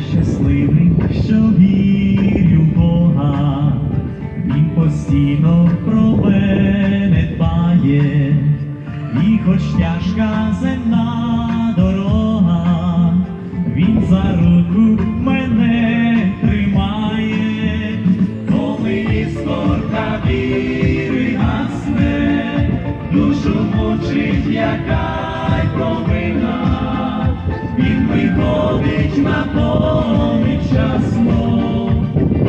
Щасливий, що вірю в Бога, Він постійно про мене дбає, і хоч тяжка земна дорога, він за руку мене тримає, коли іскорка віри гасне, душу мучить яка й провина, він виходить на поміч вчасно,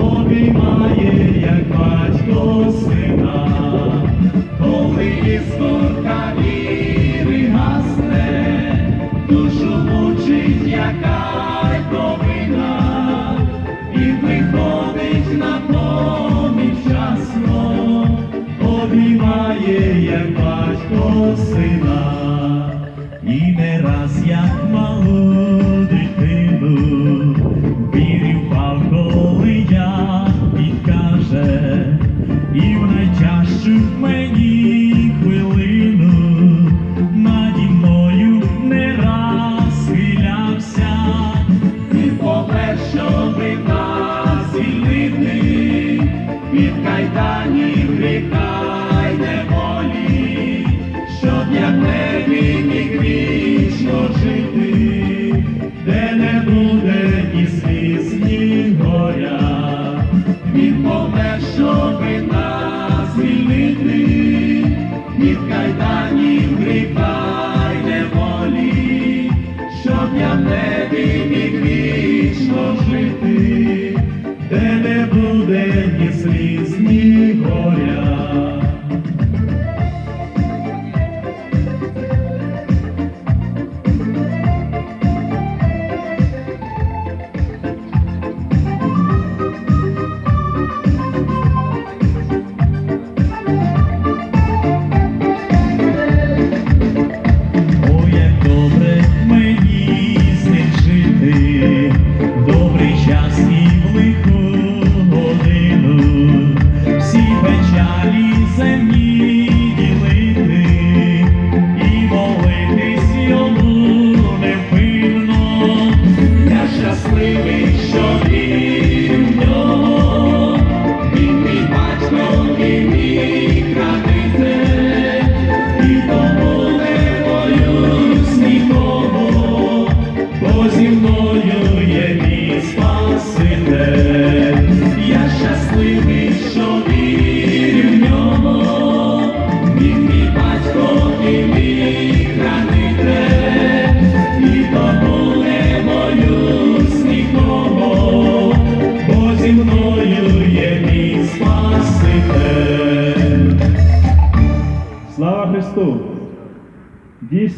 обіймає, як батько сина, коли іскорка віри гасне, душу мучить, яка провина, він виходить на поміч вчасно, обіймає, як батько сина, і не раз як малу дитину, вірив впав, коли я підкаже, і в найтяжчу мені хвилину. Наді мною не раз схилявся, він помер, щоби нас звільнити від кайданів щоби нас звільнити від кайданів гріха й неволі, щоб я в небі міг вічно жити, де не буде ні сліз, ні горя. Дійсно.